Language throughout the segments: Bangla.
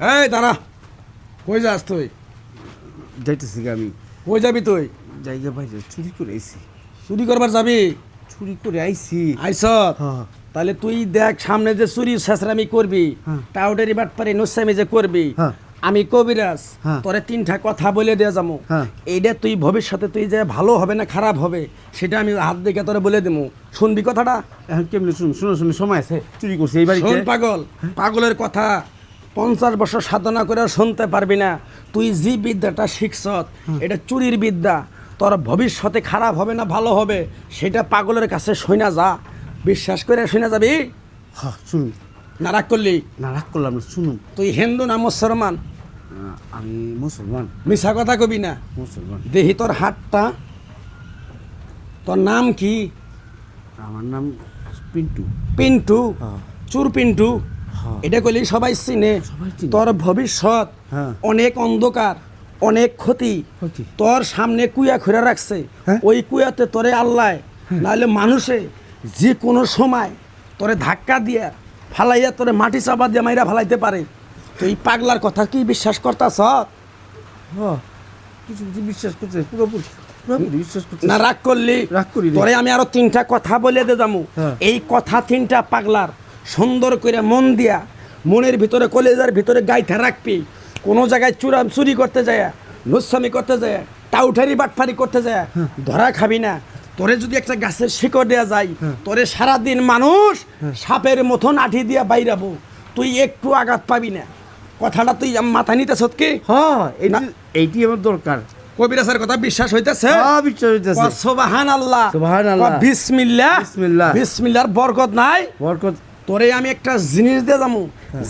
এই দাঁড়া। কই যাস তুই? যাইতেছি গা আমি। কই যাবি তুই? জায়গা বাইরে চুরি করে আইছি। চুরি করবার যাবি? চুরি করে আইছি। আইস হ্যাঁ। তাহলে তুই দেখ সামনে যে চুরি শেষরামি করবি হ্যাঁ। নোসামি যে করবি হ্যাঁ। আমি কবিরাজ। তোরে তিনটা কথা বলে দেওয়া যাব। এইটা তুই ভবিষ্যতে তুই যে ভালো হবে না খারাপ হবে সেটা আমি হাত দেখে তোরে বলে দেবো শুনবি কথাটা? এখন কেমনি শুন শুনো শুনে সময় আছে চুরি করছি এই বাড়িতে। পাগল পাগলের কথা। পঞ্চাশ বছর সাধনা করে শুনতে পারবি না। তুই যে বিদ্যাটা শিখছ এটা চুরির বিদ্যা। তোর ভবিষ্যতে খারাপ হবে না ভালো হবে সেটা পাগলের কাছে শোনা যা। বিশ্বাস করে শোনা যাবি? হ্যাঁ শুনুন। না রাগ করলি? না রাগ করলাম না শুনুন। তুই হিন্দু না মুসলমান? আমি মুসলমান। মিশা কথা কবি না? মুসলমান। দেহি তোর হাতটা। তোর নাম কি? আমার নাম পিন্টু। পিন্টু? হ্যাঁ। চুর পিন্টু। এটা করলি সবাই চিনে। তোর ভবিষ্যৎ হ্যাঁ। অনেক অন্ধকার অনেক ক্ষতি। তোর সামনে কুয়া খুঁড়ে রাখছে। হ্যাঁ। ওই কুয়াতে তোরে আল্লাহ নাহলে মানুষে যে কোনো সময় তোরে ধাক্কা দিয়ে ফালাইয়া তোরে মাটি চাপা দিয়ে মাইরা ফালাইতে পারে। তুই পাগলার কথা কি বিশ্বাস করতাস হ্যাঁ। কিছু কিছু বিশ্বাস করছে পুরোপুরি। পুরোপুরি বিশ্বাস করছে না রাগ করলি। রাগ করি তোরে আমি আরও তিনটা কথা বলে দে হ্যাঁ। এই কথা তিনটা পাগলার। সুন্দর করে মন দিয়া মনের ভিতরে কলেজার ভিতরে গাইথা রাখবি। কোনো জায়গায় চুরা চুরি করতে যায় নুসামি করতে যায় টাউঠারি বাটফারি করতে যায় হ্যাঁ। ধরা খাবি না। তোরে যদি একটা গাছের শিকড় দেওয়া যায় হ্যাঁ। তোরে সারাদিন মানুষ সাপের মতন আঠি দিয়া বাইরাবো। তুই একটু আঘাত পাবি না। কথাটা তুই মাথা নিতে সত্যি হ্যাঁ এইটি আমার দরকার। কবিরাসের কথা বিশ্বাস হইতেছে? হ্যাঁ বিশ্বাস হইতেছে। সোবাহান আল্লাহ সুবহানাল্লাহ। বিসমিল্লাহ। বিসমিল্লাহ। বিসমিল্লাহর বরকত নাই? বরকত তোরে আমি একটা জিনিস দিয়ে যাব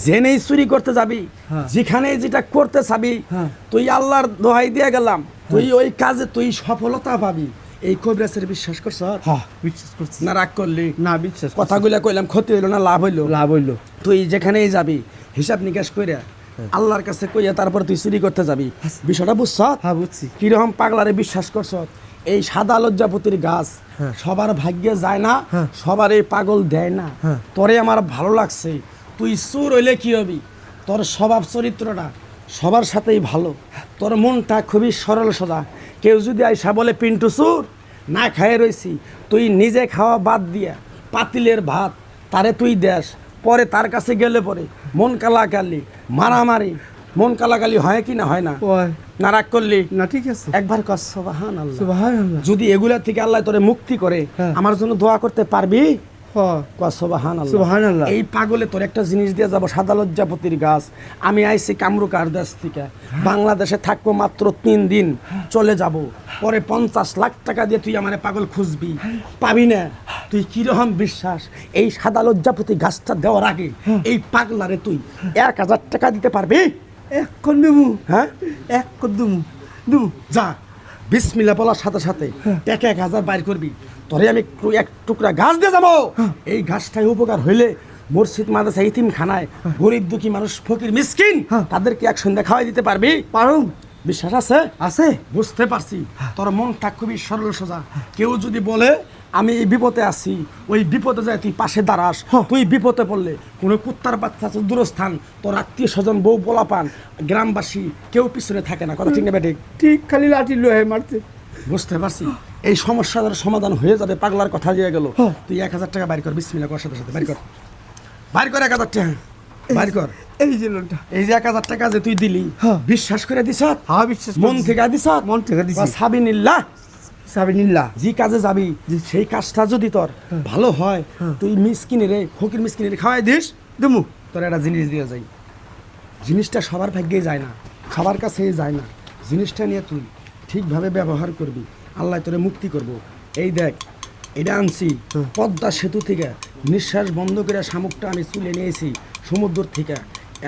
জেনেই চুরি করতে যাবি। হ্যাঁ। যেখানে যেটা করতে চাবি হ্যাঁ। তুই আল্লাহর দোহাই দিয়ে গেলাম। তুই ওই কাজে তুই সফলতা পাবি। এই কবিরাসের বিশ্বাস করছ হ্যাঁ বিশ্বাস করছি। না রাগ করলি। না বিশ্বাস কথাগুলো কথাগুলা কইলাম ক্ষতি হইল না লাভ হইল। লাভ হইল। তুই যেখানেই যাবি হিসাব নিকাশ কইরা আল্লাহর কাছে কইয়া তারপর তুই চুরি করতে যাবি। বিষয়টা বুঝছ? হ্যাঁ বুঝছি। কীরকম পাগলারে বিশ্বাস করছ? এই সাদা লজ্জাপতির গাছ হ্যাঁ। সবার ভাগ্যে যায় না হ্যাঁ। সবার এই পাগল দেয় না। হ্যাঁ। তোরে আমার ভালো লাগছে। তুই সুর হইলে কি হবি? তোর স্বভাব চরিত্রটা সবার সাথেই ভালো। তোর মনটা খুবই সরল সোজা। কেউ যদি আইসা বলে পিন্টু চুর না খায়ে রইছি। তুই নিজে খাওয়া বাদ দিয়া পাতিলের ভাত তারে তুই দেশ পরে তার কাছে গেলে পরে মন কালাকালি মারামারি। মন কালাকালি হয় কি না হয় না? না রাগ করলি? না ঠিক আছে। একবার কর সুবহানাল্লাহ। যদি এগুলা থেকে আল্লাহ তোরে মুক্তি করে হ্যাঁ। আমার জন্য দোয়া করতে পারবি? হ্যাঁ। এই পাগলে তোর একটা জিনিস দিয়ে যাব সাদা লজ্জাপতির গাছ। আমি আইছি কামরুকার দেশ থেকে। বাংলাদেশে থাকব মাত্র তিন দিন চলে যাব। পরে পঞ্চাশ লাখ টাকা দিয়ে তুই আমার পাগল খুঁজবি। পাবি না। তুই কীরকম বিশ্বাস? এই সাদা লজ্জাপতি গাছটা দেওয়ার আগে এই পাগলারে তুই এক হাজার টাকা দিতে পারবি? এক কর দেবো। হ্যাঁ? এক দেবো। যা বিসমিল্লা বলার সাথে সাথে এক এক হাজার বাইর করবি। তোরে আমি একটু এক টুকরা গাছ দিয়ে যাব। এই গাছটাই উপকার হইলে মসজিদ মাদ্রাসা ইতিম খানায় গরিব দুঃখী মানুষ ফকির মিসকিন তাদেরকে এক সন্ধ্যা খাওয়াই দিতে পারবি? পারো বিশ্বাস আছে? আছে। বুঝতে পারছি। তোর মনটা খুবই সরল সোজা। কেউ যদি বলে আমি এই বিপদে আছি ওই বিপদে যায় তুই পাশে দাঁড়াস তুই বিপদে পড়লে কোনো কুত্তার বাচ্চা আছে দূরস্থান তোর আত্মীয় স্বজন বউ বলা পান গ্রামবাসী কেউ পিছনে থাকে না। কথা ঠিক না বেঠিক ঠিক? খালি লাঠি লোহে মারতে বুঝতে পারছি। এই সমস্যাটার সমাধান হয়ে যাবে পাগলার কথা দিয়ে গেল। হ্যাঁ। তুই এক হাজার টাকা বাইর কর বিসমিল্লা কর সাথে সাথে বাইর কর। বাইর কর এক হাজার টাকা বাইর কর। এই যে লোকটা এই যে এক হাজার টাকা যে তুই দিলি হ্যাঁ। বিশ্বাস করে দিস হ্যাঁ বিশ্বাস মন থেকে দিস মন থেকে দিছি। সাবিনিল্লাহ। সাবিনিল্লা যে কাজে যাবি সেই কাজটা যদি তোর ভালো হয় তুই মিসকিনি রে ফকির মিসকিনি রে খাওয়াই দিস দেবো তোর একটা জিনিস দিয়ে যাই। জিনিসটা সবার ভাগ্যেই যায় না সবার কাছেই যায় না। জিনিসটা নিয়ে তুই ঠিকভাবে ব্যবহার করবি। আল্লাহ তোরে মুক্তি করব। এই দেখ এটা আনছি। পদ্মা সেতু থেকে নিঃশ্বাস বন্ধ করে শামুকটা আমি তুলে নিয়েছি সমুদ্র থেকে।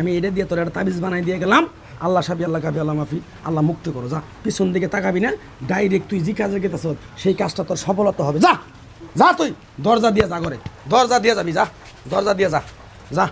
আমি এটা দিয়ে তোর একটা তাবিজ বানাই দিয়ে গেলাম। আল্লাহ সাবি আল্লাহ কাবি আল্লাহ মাফি আল্লাহ মুক্ত করো যা। পিছন দিকে তাকাবি না ডাইরেক্ট তুই যে কাজে গেতেছ সেই কাজটা তোর সফলতা হবে। যা যা তুই দরজা দিয়ে যা করে দরজা দিয়ে যাবি যা দরজা দিয়ে যা যা।